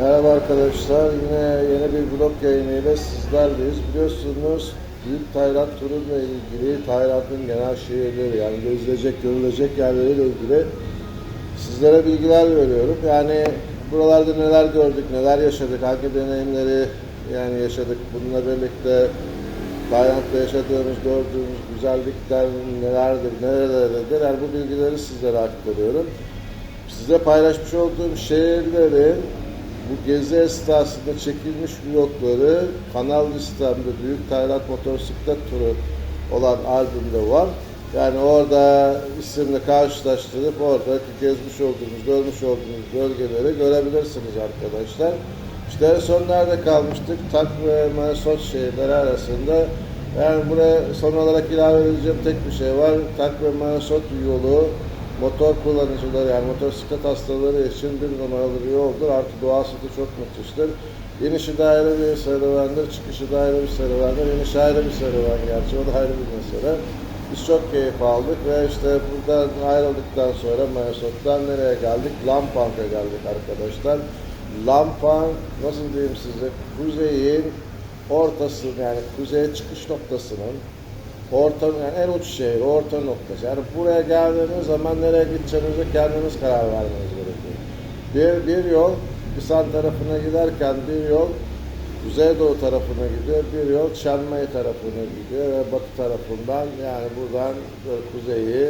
Merhaba arkadaşlar. Yine yeni bir blog yayınıyla sizlerleyiz. Biliyorsunuz Büyük Tayland turuyla ilgili Tayland'ın genel şehirleri yani gezilecek, görülecek yerleriyle ilgili sizlere bilgiler veriyorum. Yani buralarda neler gördük, neler yaşadık, hangi deneyimleri yani yaşadık. Bununla birlikte Tayland'da yaşadığımız, gördüğümüz güzellikler nelerdir, nerelerdedir. Bu bilgileri sizlere aktarıyorum. Size paylaşmış olduğum şehirlerin bu gezi esnasında çekilmiş vlogları kanal listemde Büyük Tayland Motosiklet Turu olan albümde var. Yani orada isimle karşılaştırıp oradaki gezmiş olduğumuz, görmüş olduğumuz bölgeleri görebilirsiniz arkadaşlar. İşte en son nerede kalmıştık? Tak ve Mansot şehirleri arasında. Yani buraya son olarak ilave edeceğim tek bir şey var. Tak ve Mansot yolu motor kullanıcıları yani motosiklet hastaları için bir numaralı bir yoldur. Artı doğası da çok müthiştir. İnişi de ayrı bir serüvendir, çıkışı da ayrı bir serüvendir. İnişi ayrı bir serüven gerçi, o da ayrı bir mesele. Biz çok keyif aldık ve işte buradan ayrıldıktan sonra Mayasot'tan nereye geldik? Lampang'a geldik arkadaşlar. Lampang nasıl diyeyim size? Kuzeyin ortası yani kuzeye çıkış noktasının orta yani en uç şehir, orta noktası. Yani buraya geldiğiniz zaman nereye gideceğinize kendiniz karar vermeniz gerekiyor. Bir, bir yol İsan tarafına giderken bir yol Kuzeydoğu tarafına gidiyor, bir yol Mai tarafına gidiyor ve batı tarafından yani buradan kuzeyi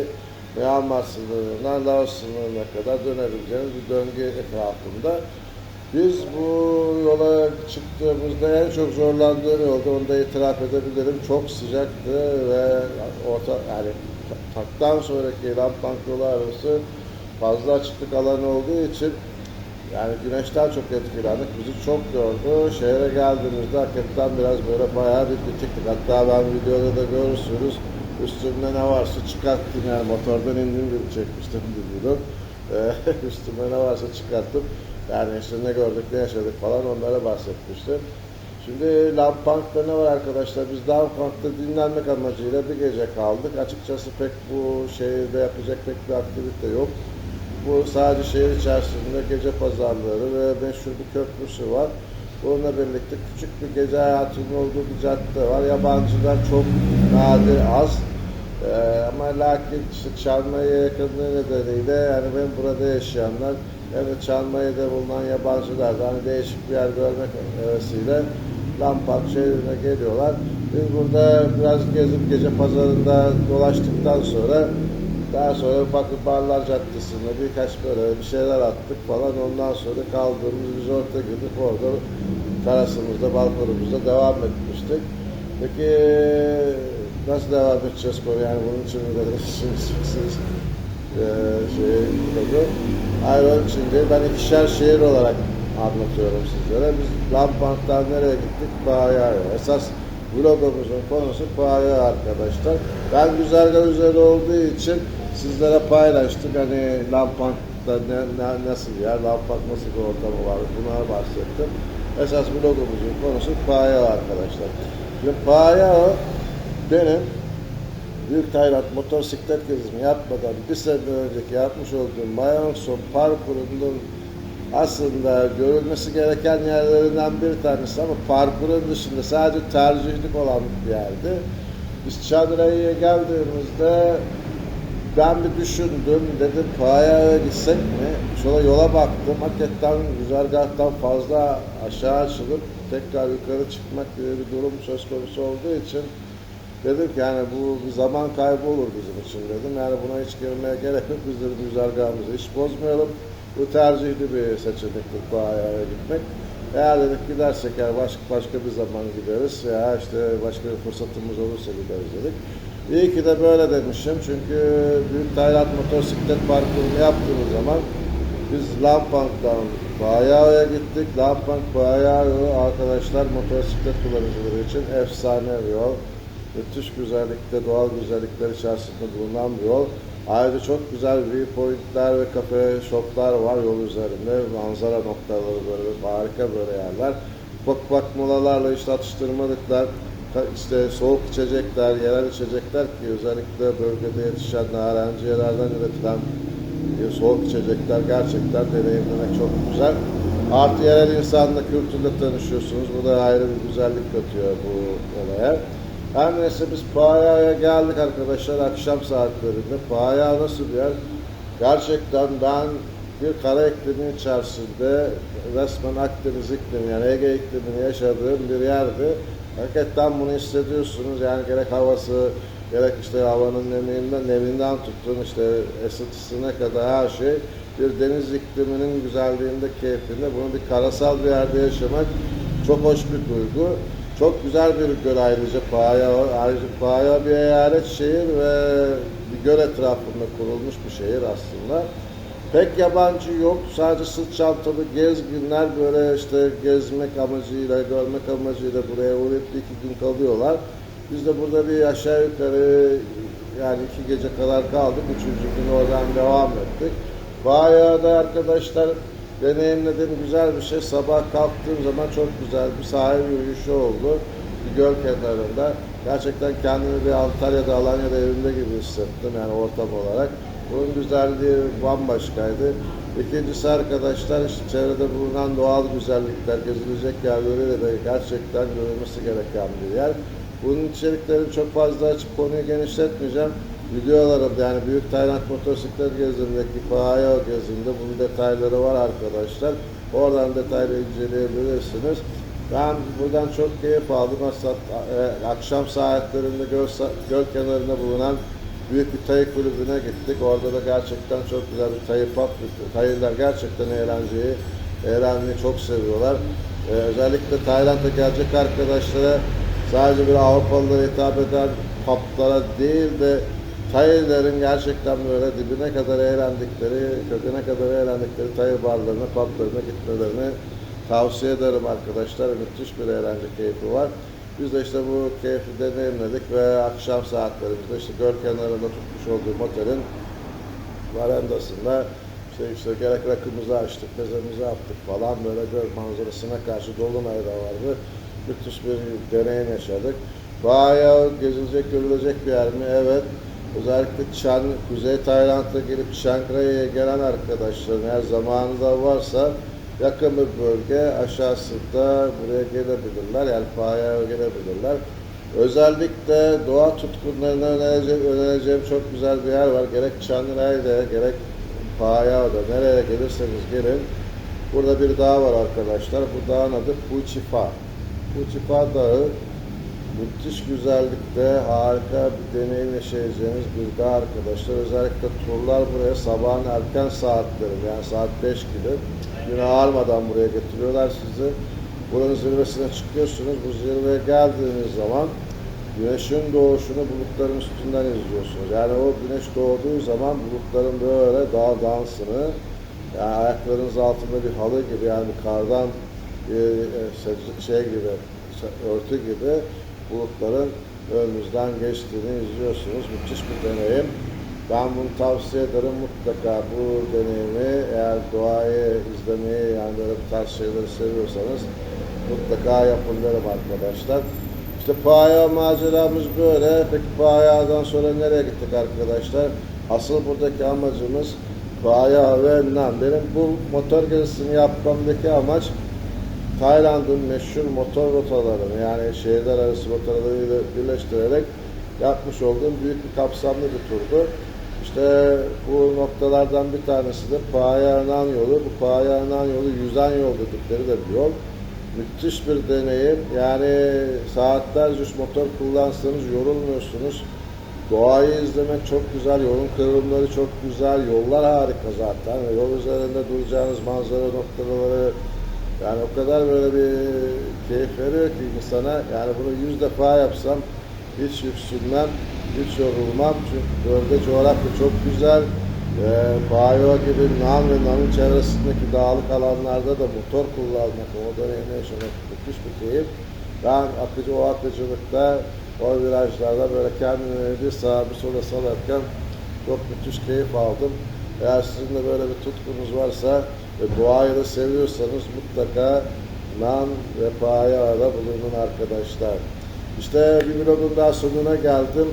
Myanmar sınırından Laos sınırına kadar dönebileceğiniz bir döngü etrafında. Biz bu yola çıktığımızda en çok zorlandığım yolda onu da itiraf edebilirim. Çok sıcaktı ve orta yani taktan sonraki Lampang yolu arası fazla açıklık alanı olduğu için yani güneşten çok etkilendik. Bizi çok gördü. Şehre geldiğimizde hakikaten biraz böyle bayağı bir bitiktik. Hatta ben videoda da görürsünüz. Üstümde ne varsa çıkarttım yani motordan indiğim gibi çekmiştim bir video. Üstümde ne varsa çıkarttım. Yani işte ne gördük, ne yaşadık falan onlara bahsetmiştim. Şimdi Lampang'da ne var arkadaşlar? Biz Lampang'da dinlenmek amacıyla bir gece kaldık. Açıkçası pek bu şehirde yapacak pek bir aktivite yok. Bu sadece şehir içerisinde gece pazarları ve meşhur bir köprüsü var. Bununla birlikte küçük bir gece hayatının olduğu bir cadde var. Yabancılar çok nadir az. Ee, ama lakin işte Çarmıha'ya yakınlığı nedeniyle yani ben burada yaşayanlar hem de Çarmıha'da bulunan yabancılar da hani değişik bir yer görmek hevesiyle Lampard şehrine geliyorlar. Biz burada biraz gezip gece pazarında dolaştıktan sonra daha sonra bir barlar caddesinde birkaç böyle bir şeyler attık falan. Ondan sonra kaldığımız resort'a gidip orada terasımızda, balkonumuzda devam etmiştik. Peki nasıl devam edeceğiz konu? Yani bunun için mi dediniz? E, şey kodu. Hayır onun için değil. Ben ikişer şehir olarak anlatıyorum sizlere. Biz Lampant'tan nereye gittik? Paha'ya. Esas vlogumuzun konusu Paha'ya arkadaşlar. Ben güzergah üzeri olduğu için sizlere paylaştık. Hani Lampant'ta ne, ne, nasıl yer, Lampant nasıl bir ortamı var bunlara bahsettim. Esas vlogumuzun konusu Paha'ya arkadaşlar. Şimdi Paha'ya benim Büyük Tayland motosiklet gezimi yapmadan bir sene önceki yapmış olduğum Mayangson parkurunun aslında görülmesi gereken yerlerinden bir tanesi ama parkurun dışında sadece tercihlik olan bir yerdi. Biz Çadra'ya geldiğimizde ben bir düşündüm, dedim Paya'ya gitsek mi? Şöyle yola baktım, hakikaten güzergahtan fazla aşağı açılıp tekrar yukarı çıkmak gibi bir durum söz konusu olduğu için dedim ki yani bu zaman kaybı olur bizim için dedim. Yani buna hiç girmeye gerek yok, biz de güzergahımızı hiç bozmayalım. Bu tercihli bir seçenektir Paya'ya gitmek. Eğer dedik gidersek eğer başka, başka bir zaman gideriz ya işte başka bir fırsatımız olursa gideriz dedik. İyi ki de böyle demişim çünkü Büyük Tayland motosiklet parkurunu yaptığımız zaman biz Lampang'dan Paya'ya gittik. Lampang Paya yolu arkadaşlar motosiklet kullanıcıları için efsane bir yol. Müthiş güzellikte, doğal güzellikler içerisinde bulunan bir yol. Ayrıca çok güzel viewpointler ve kafe shoplar var yol üzerinde. Manzara noktaları böyle harika böyle yerler. Ufak ufak molalarla işte atıştırmalıklar, işte soğuk içecekler, yerel içecekler ki özellikle bölgede yetişen narenciyelerden üretilen soğuk içecekler gerçekten deneyimlemek çok güzel. Artı yerel insanla kültürle tanışıyorsunuz. Bu da ayrı bir güzellik katıyor bu olaya. Her neyse biz Paya'ya geldik arkadaşlar akşam saatlerinde. Paya nasıl bir yer? Gerçekten ben bir kara iklimin içerisinde resmen Akdeniz iklimi yani Ege iklimini yaşadığım bir yerdi. Hakikaten bunu hissediyorsunuz yani gerek havası, gerek işte havanın neminden, neminden tutun işte ısıtısına kadar her şey bir deniz ikliminin güzelliğinde, keyfinde. Bunu bir karasal bir yerde yaşamak çok hoş bir duygu. Çok güzel bir göl ayrıca Paya. Ayrıca Paya bir eyalet şehir ve bir göl etrafında kurulmuş bir şehir aslında. Pek yabancı yok. Sadece sırt çantalı gezginler böyle işte gezmek amacıyla, görmek amacıyla buraya uğrayıp bir iki gün kalıyorlar. Biz de burada bir aşağı yukarı yani iki gece kadar kaldık. Üçüncü gün oradan devam ettik. Bayağı da arkadaşlar deneyimledim güzel bir şey. Sabah kalktığım zaman çok güzel bir sahil yürüyüşü oldu. Bir göl kenarında. Gerçekten kendimi bir Antalya'da, Alanya'da evimde gibi hissettim yani ortam olarak. Bunun güzelliği bambaşkaydı. İkincisi arkadaşlar işte çevrede bulunan doğal güzellikler, gezilecek yerleri de gerçekten görülmesi gereken bir yer. Bunun içeriklerini çok fazla açıp konuyu genişletmeyeceğim. Videolarım yani Büyük Tayland Motosiklet Gezim'deki Pahaya gezimde bunun detayları var arkadaşlar. Oradan detaylı inceleyebilirsiniz. Ben buradan çok keyif aldım. Aslında e, akşam saatlerinde göl, göl kenarında bulunan büyük bir tayı kulübüne gittik. Orada da gerçekten çok güzel bir tayı pub. Tayılar gerçekten eğlenceyi, eğlenmeyi çok seviyorlar. Ee, özellikle Tayland'a gelecek arkadaşlara sadece bir Avrupalılara hitap eden publara değil de Tayların gerçekten böyle dibine kadar eğlendikleri, köküne kadar eğlendikleri Tayı barlarına, publarına gitmelerini tavsiye ederim arkadaşlar. Müthiş bir eğlence keyfi var. Biz de işte bu keyfi deneyimledik ve akşam saatlerimizde işte göl kenarında tutmuş olduğum otelin varandasında işte, işte gerek rakımızı açtık, mezemizi attık falan böyle göl manzarasına karşı dolunay da vardı. Müthiş bir deneyim yaşadık. Bayağı gezilecek, görülecek bir yer mi? Evet. Özellikle Çan, Kuzey Tayland'a gelip Rai'ye gelen arkadaşların eğer zamanında varsa yakın bir bölge aşağısında buraya gelebilirler. Paya'ya gelebilirler. Özellikle doğa tutkunlarına önereceğim, önereceğim çok güzel bir yer var. Gerek Rai'de gerek Paya'da nereye gelirseniz gelin. Burada bir dağ var arkadaşlar. Bu dağın adı Puchifa. Puchifa Dağı müthiş güzellikte harika bir deneyim yaşayacağınız bir dağ arkadaşlar. Özellikle turlar buraya sabahın erken saatleri yani saat 5 gibi gün ağarmadan buraya getiriyorlar sizi. Buranın zirvesine çıkıyorsunuz. Bu zirveye geldiğiniz zaman güneşin doğuşunu bulutların üstünden izliyorsunuz. Yani o güneş doğduğu zaman bulutların böyle dağ dansını yani ayaklarınız altında bir halı gibi yani bir kardan e, şey gibi örtü gibi bulutların önünüzden geçtiğini izliyorsunuz. Müthiş bir deneyim. Ben bunu tavsiye ederim mutlaka bu deneyimi eğer doğayı izlemeyi yani böyle bu tarz şeyleri seviyorsanız mutlaka yapın derim arkadaşlar. İşte Paya maceramız böyle. Peki Paya'dan sonra nereye gittik arkadaşlar? Asıl buradaki amacımız Paya ve Nan. Benim bu motor gezisini yapmamdaki amaç Tayland'ın meşhur motor rotalarını yani şehirler arası rotalarıyla birleştirerek yapmış olduğum büyük bir kapsamlı bir turdu. İşte bu noktalardan bir tanesi de Payanan yolu. Bu Payanan yolu yüzen yol dedikleri de bir yol. Müthiş bir deneyim. Yani saatlerce motor kullansanız yorulmuyorsunuz. Doğayı izlemek çok güzel, yolun kıvrımları çok güzel, yollar harika zaten. Yol üzerinde duracağınız manzara noktaları yani o kadar böyle bir keyif veriyor ki insana. Yani bunu yüz defa yapsam hiç yüksünmem, hiç yorulmam. Çünkü bölge coğrafya çok güzel. Ee, Bayo gibi Nam ve Nam'ın çevresindeki dağlık alanlarda da motor kullanmak, o deneyimi yaşamak müthiş bir keyif. Ben akıcı o akıcılıkta, o virajlarda böyle kendimi bir sağa bir sola salarken çok müthiş keyif aldım. Eğer sizin de böyle bir tutkunuz varsa ve doğayı da seviyorsanız mutlaka Nam ve Paya'da bulunun arkadaşlar. İşte bir vlogun daha sonuna geldim.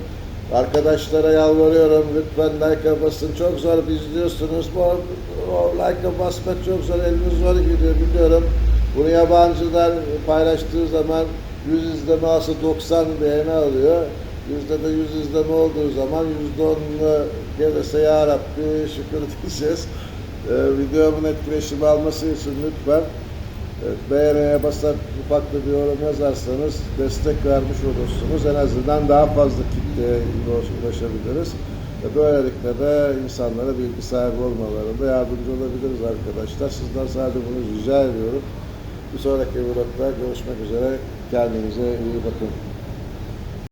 Arkadaşlara yalvarıyorum lütfen like'a basın. Çok zor izliyorsunuz. Bu, o like'a basmak çok zor. Eliniz zor gidiyor biliyorum. Bunu yabancılar paylaştığı zaman 100 izleme alsa 90 beğeni alıyor. Yüzde de 100 izleme olduğu zaman yüzde onunu gelirse ya Rabbi şükür diyeceğiz. Ee, videomun etkileşimi alması için lütfen Evet, beğeniye basar ufak da bir yorum yazarsanız destek vermiş olursunuz. En azından daha fazla kitleye ulaşabiliriz. Böylelikle de insanlara bilgi sahibi olmalarında yardımcı olabiliriz arkadaşlar. Sizden sadece bunu rica ediyorum. Bir sonraki vlogda görüşmek üzere. Kendinize iyi bakın.